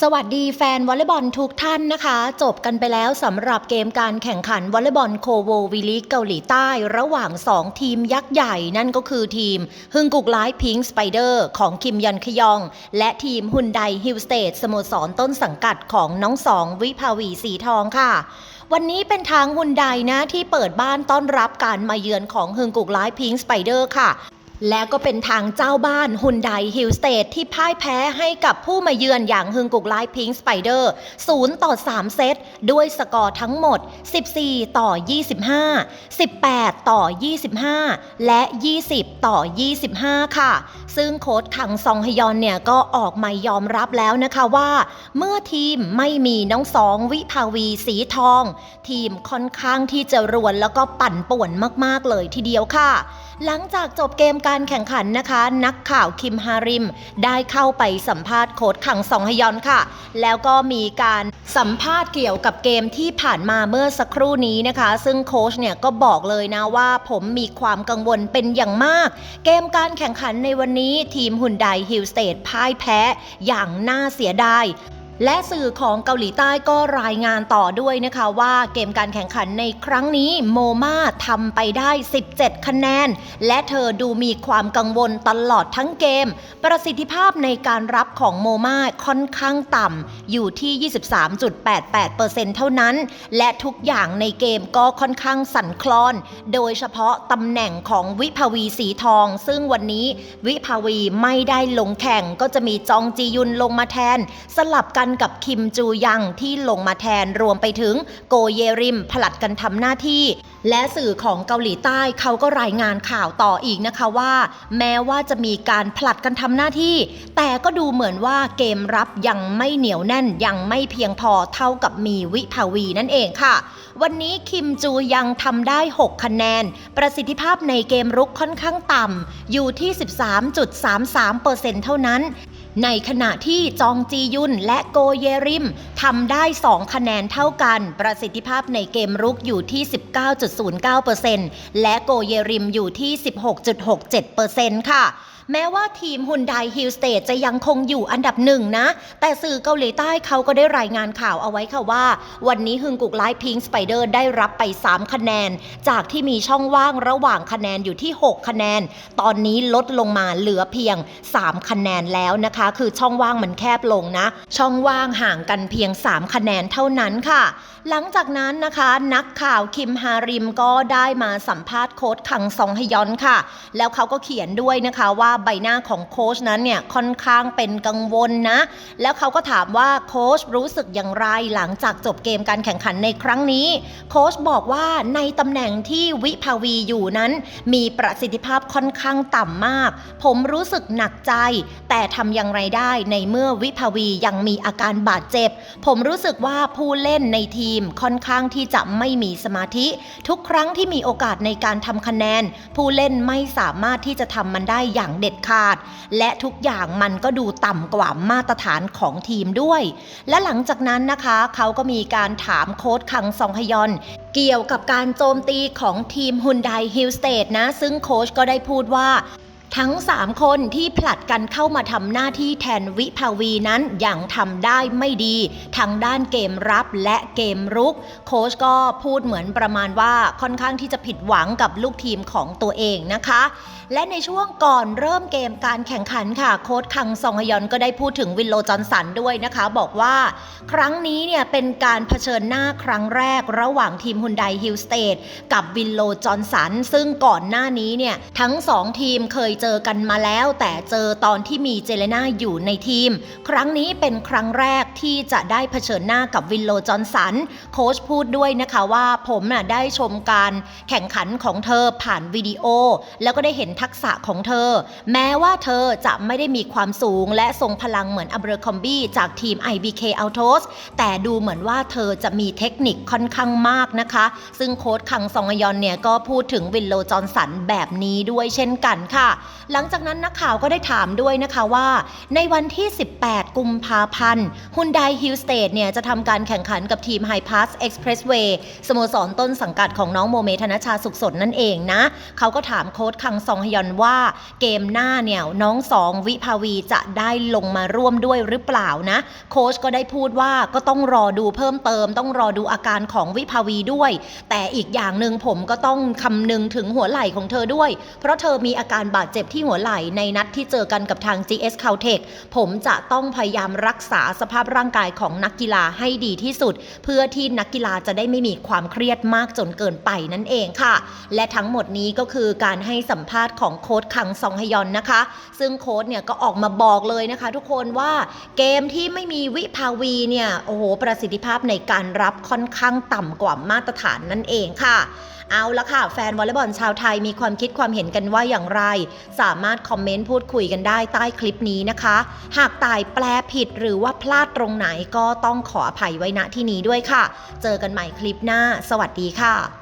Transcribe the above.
สวัสดีแฟนวอลเลย์บอลทุกท่านนะคะ จบกันไปแล้วสำหรับเกมการแข่งขันวอลเลย์บอลโคโววีลีกเกาหลีใต้ ระหว่าง 2 ทีมยักษ์ใหญ่นั่นก็คือทีมฮึงกุกไลท์พิงสไปเดอร์ของคิมยอนคยอง และทีมฮุนไดฮิลสเตทสโมสรต้นสังกัดของน้องสองวิภาวีสีทองค่ะวันนี้เป็นทางฮุนไดนะที่เปิดบ้านต้อนรับการมาเยือนของฮึงกุกไลท์พิงสไปเดอร์ค่ะ และก็เป็นทางเจ้าบ้านฮุนไดฮิลสเตทที่พ่ายแพ้ให้กับผู้มาเยือนอย่างฮึงกุกไลพิงสไปเดอร์0ต่อ 3 เซต ด้วยสกอร์ทั้งหมด 14 ต่อ 25 18 ต่อ 25 และ 20 ต่อ 25 ค่ะ ซึ่งโค้ชขังซองฮยอนเนี่ยก็ออกมายอมรับแล้วนะคะว่า เมื่อทีมไม่มีน้องสองวิภาวีสีทอง ทีมค่อนข้างที่จะรวนแล้วก็ปั่นป่วนมาก ๆ เลยทีเดียวค่ะ หลังจากจบเกมการแข่งขันนะคะ นักข่าวคิมฮาริม ได้เข้าไปสัมภาษณ์โค้ชขังซองฮยอนค่ะ แล้วก็มีการสัมภาษณ์เกี่ยวกับเกมที่ผ่านมาเมื่อสักครู่นี้นะคะ ซึ่งโค้ชเนี่ยก็บอกเลยนะว่าผมมีความกังวลเป็นอย่างมาก เกมการแข่งขันในวันนี้ทีมฮุนไดฮิลสเตทพ่ายแพ้อย่างน่าเสียดาย และสื่อของเกาหลีใต้ก็รายงานต่อด้วยนะคะว่าเกมการแข่งขันในครั้งนี้โมมาทำไปได้ 17 คะแนน และเธอดูมีความกังวลตลอดทั้งเกม ประสิทธิภาพในการรับของโมมาค่อนข้างต่ำอยู่ที่ 23.88%เท่านั้น และทุกอย่างในเกมก็ค่อนข้างสั่นคลอน โดยเฉพาะตำแหน่งของวิภาวีสีทอง ซึ่งวันนี้วิภาวีไม่ได้ลงแข่งก็จะมีจองจียุนลงมาแทน สลับกันกับคิมจูยังที่ลงมาแทนรวมไปถึงโกเยริมผลัดกันทำหน้าที่ และสื่อของเกาหลีใต้เขาก็รายงานข่าวต่ออีกนะคะว่า แม้ว่าจะมีการผลัดกันทำหน้าที่ แต่ก็ดูเหมือนว่าเกมรับยังไม่เหนียวแน่นยังไม่เพียงพอเท่ากับมีวิภาวีนั่นเองค่ะ วันนี้คิมจูยังทำได้ 6 คะแนน ประสิทธิภาพในเกมรุกค่อนข้างต่ำอยู่ที่ 13.33%เท่านั้น ในขณะที่จองจียุนและโกเยริมทำได้ 2 คะแนนเท่ากัน ประสิทธิภาพในเกมรุกอยู่ที่ 19.09%และโกเยริมอยู่ที่ 16.67%ค่ะ แม้ว่าทีมฮุนไดฮิลสเตทจะยังคงอยู่อันดับหนึ่งนะ แต่สื่อเกาหลีใต้เขาก็ได้รายงานข่าวเอาไว้ค่ะว่า วันนี้ฮึงกุกไลท์พิงสไปเดอร์ได้รับไป 3 คะแนน จากที่มีช่องว่างระหว่างคะแนนอยู่ที่ 6 คะแนน ตอนนี้ลดลงมาเหลือเพียง 3 คะแนนแล้วนะคะ คือช่องว่างมันแคบลงนะ ช่องว่างห่างกันเพียง 3 คะแนนเท่านั้นค่ะ หลังจากนั้นนะคะนักข่าวคิมฮาริมก็ได้มาสัมภาษณ์โค้ชคังซองฮยอนค่ะ แล้วเขาก็เขียนด้วยนะคะว่าใบหน้าของโค้ชนั้นเนี่ยค่อนข้างเป็นกังวลนะ แล้วเขาก็ถามว่าโค้ชรู้สึกอย่างไรหลังจากจบเกมการแข่งขันในครั้งนี้ โค้ชบอกว่าในตำแหน่งที่วิภาวีอยู่นั้น มีประสิทธิภาพค่อนข้างต่ำมาก ผมรู้สึกหนักใจ แต่ทำอย่างไรได้ในเมื่อวิภาวียังมีอาการบาดเจ็บ ผมรู้สึกว่าผู้เล่นในทีมค่อนข้างที่จะไม่มีสมาธิ ทุกครั้งที่มีโอกาสในการทำคะแนน ผู้เล่นไม่สามารถที่จะทำมันได้อย่างเด็ดขาด และทุกอย่างมันก็ดูต่ำกว่ามาตรฐานของทีมด้วย และหลังจากนั้นนะคะเขาก็มีการถามโค้ชคังซองฮยอน เกี่ยวกับการโจมตีของทีมฮุนไดฮิลสเตทนะ ซึ่งโค้ชก็ได้พูดว่า ทั้ง 3 คนที่ผลัดกันเข้ามาทำหน้าที่แทนวิภาวีนั้นยังทำได้ไม่ดี ทั้งด้านเกมรับและเกมรุก โค้ชก็พูดเหมือนประมาณว่าค่อนข้างที่จะผิดหวังกับลูกทีมของตัวเองนะคะ และในช่วงก่อนเริ่มเกมการแข่งขันค่ะ โค้ชคังซองฮยอนก็ได้พูดถึงวินโลจอนสันด้วยนะคะ บอกว่าครั้งนี้เนี่ยเป็นการเผชิญหน้าครั้งแรกระหว่างทีมฮุนไดฮิลสเตทกับวินโลจอนสันซึ่งก่อนหน้านี้เนี่ยทั้ง 2 ทีมเคยเจอกันมาแล้ว แต่เจอตอนที่มีเจเลนาอยู่ในทีม ครั้งนี้เป็นครั้งแรกที่จะได้เผชิญหน้ากับวินโลจอนสัน โค้ชพูดด้วยนะคะว่าผมน่ะได้ชมการแข่งขันของเธอผ่านวิดีโอ แล้วก็ได้เห็นทักษะของเธอ แม้ว่าเธอจะไม่ได้มีความสูง และทรงพลังเหมือนอับเบอร์คอมบี้จากทีม IBK Autos แต่ดูเหมือนว่าเธอจะมีเทคนิคค่อนข้างมากนะคะ ซึ่งโค้ชคังซองยอนเนี่ยก็พูดถึงวินโลจอนสันแบบนี้ด้วยเช่นกันค่ะหลังจากนั้นนักข่าวก็ได้ถามด้วยนะคะว่า ในวันที่ 18 กุมภาพันธ์ฮุนไดฮิลสเตดเนี่ยจะทำการแข่งขันกับทีม High Pass Expressway สโมสรต้นสังกัดของน้องโมเมธนชาสุขสนนั่นเองนะ เขาก็ถามโค้ชคังซองฮยอนว่าเกมหน้าเนี่ยน้องสองวิภาวีจะได้ลงมาร่วมด้วยหรือเปล่านะ โค้ชก็ได้พูดว่าก็ต้องรอดูเพิ่มเติม ต้องรอดูอาการของวิภาวีด้วย แต่อีกอย่างหนึ่งผมก็ต้องคำนึงถึงหัวไหล่ของเธอด้วย เพราะเธอมีอาการบาดเจ็บที่หัวไหล่ในนัดที่เจอกันกับทาง GS Caltech ผมจะต้องพยายามรักษาสภาพร่างกายของนักกีฬาให้ดีที่สุด เพื่อที่นักกีฬาจะได้ไม่มีความเครียดมากจนเกินไปนั่นเองค่ะ และทั้งหมดนี้ก็คือการให้สัมภาษณ์ของโค้ชคังซองฮยอนนะคะ ซึ่งโค้ชเนี่ยก็ออกมาบอกเลยนะคะ ทุกคนว่าเกมที่ไม่มีวิภาวีเนี่ยโอ้โหประสิทธิภาพในการรับค่อนข้างต่ำกว่ามาตรฐานนั่นเองค่ะ เอาละค่ะ แฟนวอลเลย์บอลชาวไทยมีความคิดความเห็นกันว่าอย่างไร สามารถคอมเมนต์พูดคุยกันได้ใต้คลิปนี้นะคะ หากตายแปลผิดหรือว่าพลาดตรงไหนก็ต้องขออภัยไว้ณที่นี้ด้วยค่ะ เจอกันใหม่คลิปหน้า สวัสดีค่ะ